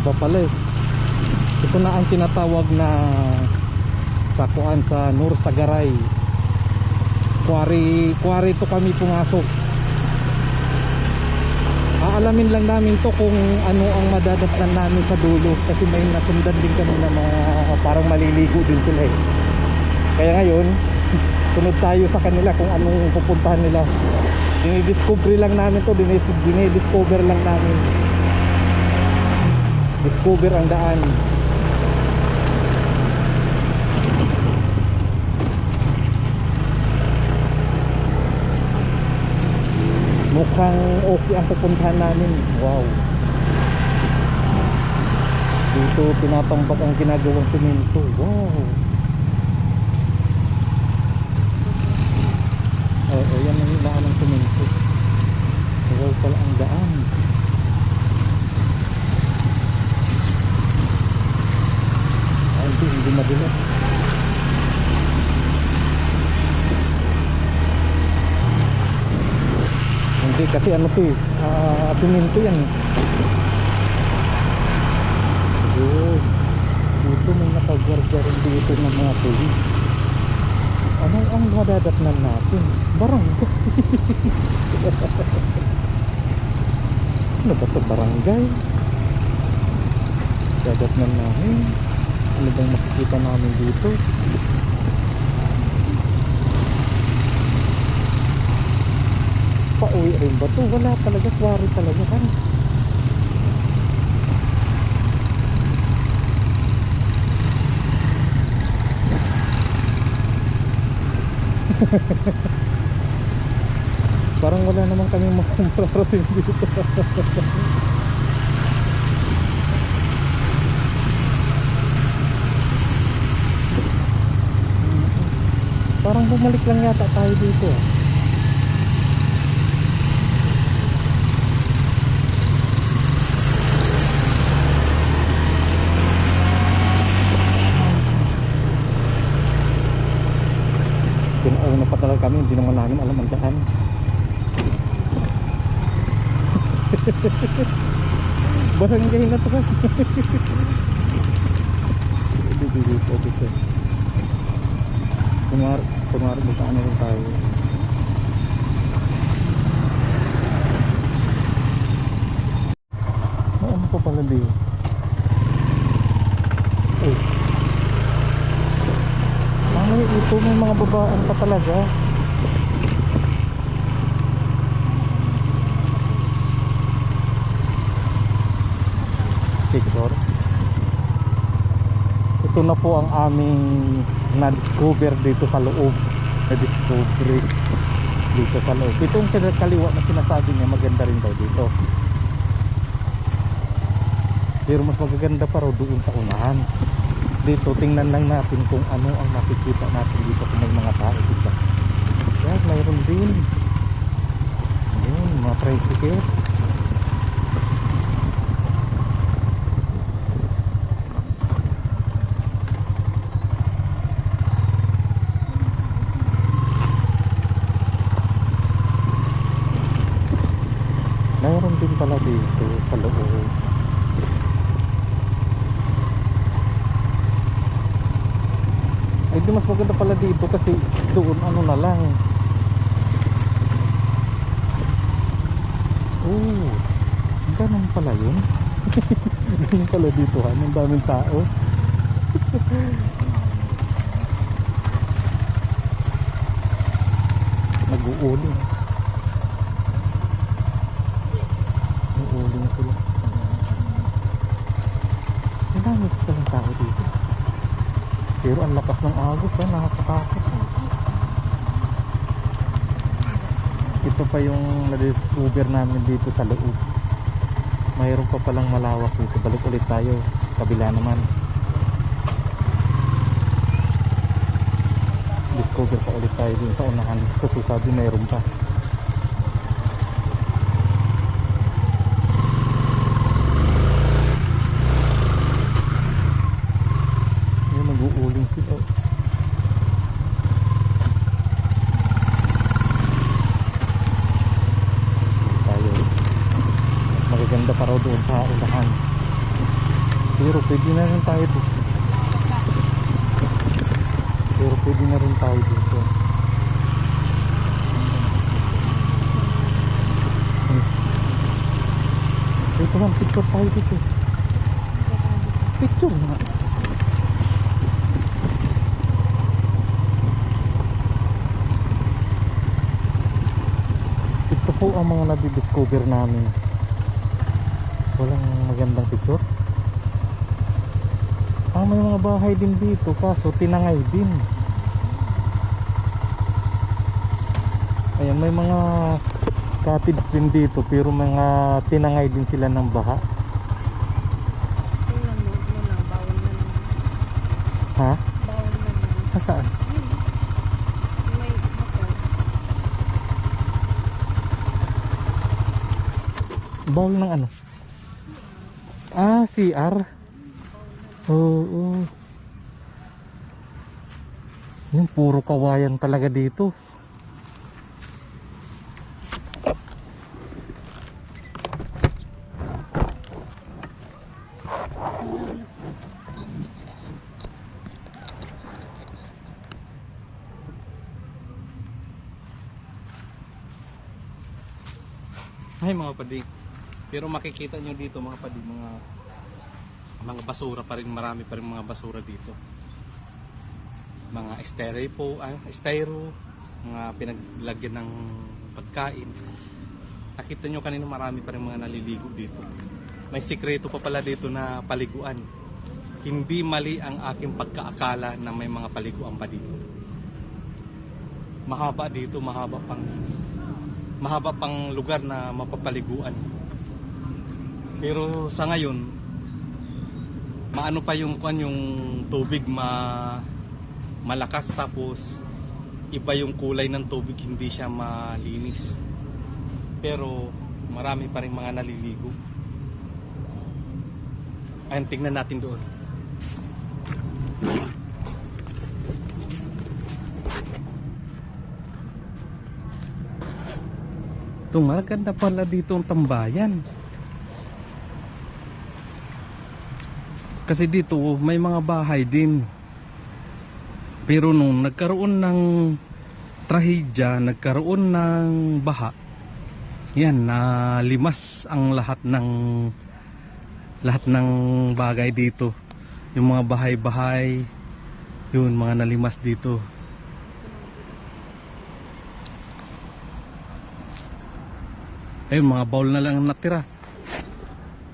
graba pala eh. Ito na ang tinatawag na sakuan sa Nur Sagaray. Quarry, quarry to kami pumasok. Aalamin lang namin to kung ano ang madadatnan namin sa dulo kasi may nasundan din kami na mga parang maliligo din sila eh. Kaya ngayon, sunod tayo sa kanila kung anong pupuntahan nila. Dinidiscover lang namin to, dinid- dinidiscover lang namin. Discover ang daan. Mukhang okay ang pupuntahan namin. Wow. Dito tinatambak ang ginagawang semento. Wow. Oo, yan ang daan ng semento. Wow pala ang daan. Kasi ano to eh, eh. Good. Dito may nakagwarga rin dito ng mga pulis. Ano ang madadatnan natin? Barangay. ano ba ito? Barangay? Dadatnan namin. Ano bang makikita namin dito? Pauwi rin ba to? Wala talaga. Quarry talaga kan. Parang wala naman kami mararating dito. Parang bumalik lang yata tayo dito. ah. Pinauna pa talaga kami, hindi naman namin alam ang daan. Barangay na to kasi. Dito, dito. Kunwari, kunwari baka ano rin tayo. May ano pa pala dito? Ay, ito may mga babaan pa talaga. Picture. Ito na po ang aming na-discover dito sa loob. Na-discover dito sa loob. Itong kaliwa na sinasabi niya maganda rin daw dito. Pero mas magaganda pa raw doon sa unahan dito tingnan lang natin kung ano ang makikita natin dito kung may mga tao dito yan mayroon din yun mga tricycle mayroon din pala dito sa loob Ay di mas maganda pala dito kasi doon ano na lang. Oh, ganun pala yun. ganun pala dito ha, ang daming tao. Nag-uuling. Nag-uuling sila. Ang dami palang tao dito. Pero ang ng agos ha, nakakatakot. eh. Ito pa yung na-discover namin dito sa loob. Mayroon pa palang malawak dito. Balik ulit tayo sa kabila naman. Discover pa ulit tayo dun sa unahan kasi sabi mayroon pa. Yung nag-uuling sila. tayo mas magaganda pa raw doon sa unahan Pero pwede na rin tayo dito. Pero pwede na rin tayo dito. Hmm. Ito lang, picture tayo dito. Picture nga. Ito po ang mga nadidiscover namin. Walang magandang picture. Ah, may mga bahay din dito kaso tinangay din. Ayan, may mga cottage din dito pero mga tinangay din sila ng baha. Ano. Ha? Bawal na? Yun. May motor. Bawal ng ano? Ah, CR. Oo. Yung puro kawayan talaga dito. Ay mga padi. Pero makikita nyo dito mga padi, mga mga basura pa rin, marami pa rin mga basura dito. Mga styro po, ah, styro, mga pinaglagyan ng pagkain. Nakita nyo kanina marami pa rin mga naliligo dito. May sikreto pa pala dito na paliguan. Hindi mali ang aking pagkaakala na may mga paliguan pa dito. Mahaba dito, mahaba pang mahaba pang lugar na mapapaliguan. Pero sa ngayon, maano pa yung kuan yung tubig ma malakas tapos iba yung kulay ng tubig hindi siya malinis. Pero marami pa rin mga naliligo. Ayun, tingnan natin doon. Ito maganda pala dito ang tambayan. Kasi dito may mga bahay din. Pero nung nagkaroon ng trahedya, nagkaroon ng baha, yan, na limas ang lahat ng lahat ng bagay dito. Yung mga bahay-bahay, yun, mga nalimas dito. Ayun, mga bowl na lang ang natira.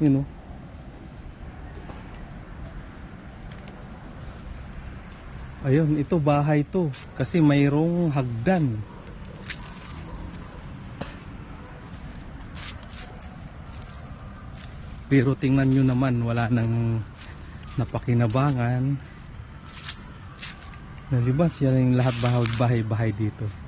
Yun oh. Ayun, ito bahay to. Kasi mayroong hagdan. Pero tingnan nyo naman, wala nang napakinabangan. Nalibas yan yung lahat bahay-bahay dito.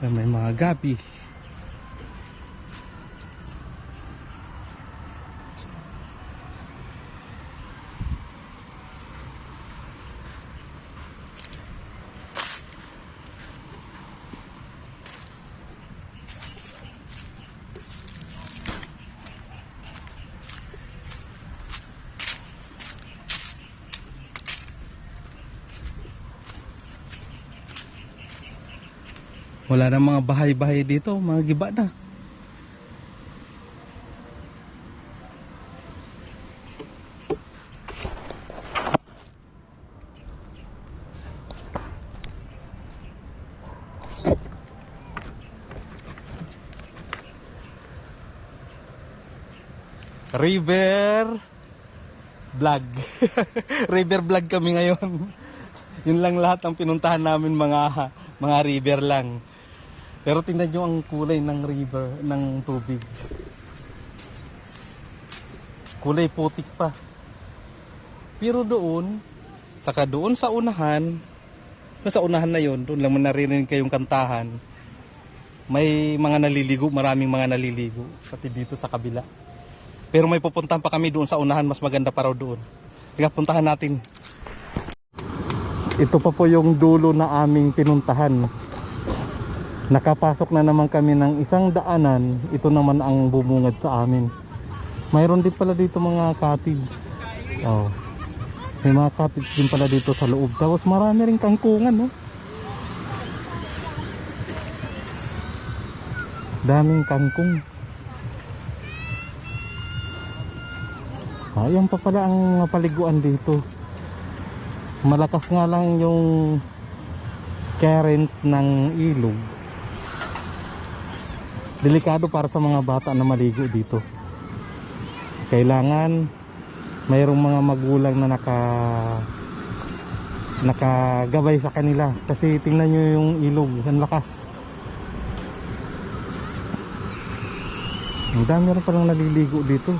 May mga gabi. Wala na mga bahay-bahay dito, mga giba na. River vlog. river vlog kami ngayon. Yun lang lahat ang pinuntahan namin mga mga river lang. Pero tingnan nyo ang kulay ng river, ng tubig. Kulay putik pa. Pero doon, saka doon sa unahan, sa unahan na yon, doon lang man naririnig kayong kantahan. May mga naliligo, maraming mga naliligo, pati dito sa kabila. Pero may pupuntahan pa kami doon sa unahan, mas maganda pa raw doon. Kaya puntahan natin. Ito pa po yung dulo na aming pinuntahan. Nakapasok na naman kami ng isang daanan. Ito naman ang bumungad sa amin. Mayroon din pala dito mga cottage. Oh. May mga cottage din pala dito sa loob. Tapos marami rin kangkungan, no? Daming kangkong. Ayan pa pala ang paliguan dito. Malakas nga lang yung current ng ilog. Delikado para sa mga bata na maligo dito. Kailangan mayroong mga magulang na naka nakagabay sa kanila. Kasi tingnan nyo yung ilog ang lakas. Ang dami rin palang naliligo dito.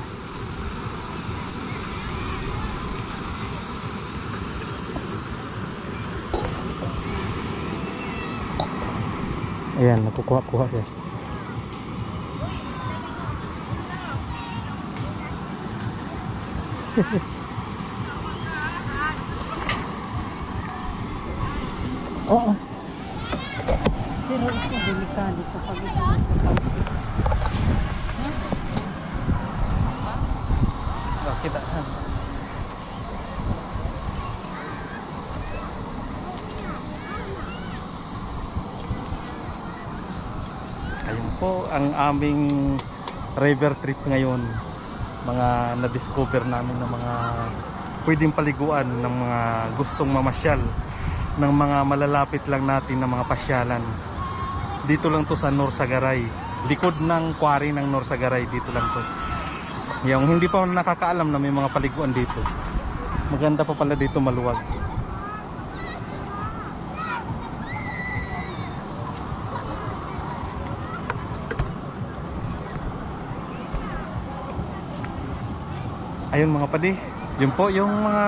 Ayan nakukuha-kuha siya Oo. Pero ito, delikado ito. Kita. Ayun po ang aming river trip ngayon. Mga na-discover namin ng mga pwedeng paliguan ng mga gustong mamasyal ng mga malalapit lang natin na mga pasyalan. Dito lang to sa Norsagaray. Likod ng quarry ng Norsagaray dito lang to. Yung hindi pa nakakaalam na may mga paliguan dito. Maganda pa pala dito maluwag. Ayun mga padi, yun po yung mga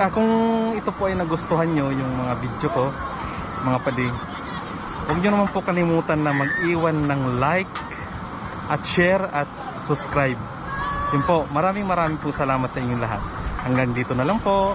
ah, kung ito po ay nagustuhan nyo yung mga video ko mga padi huwag nyo naman po kalimutan na mag-iwan ng like at share at subscribe yun po, maraming maraming po salamat sa inyong lahat. Hanggang dito na lang po.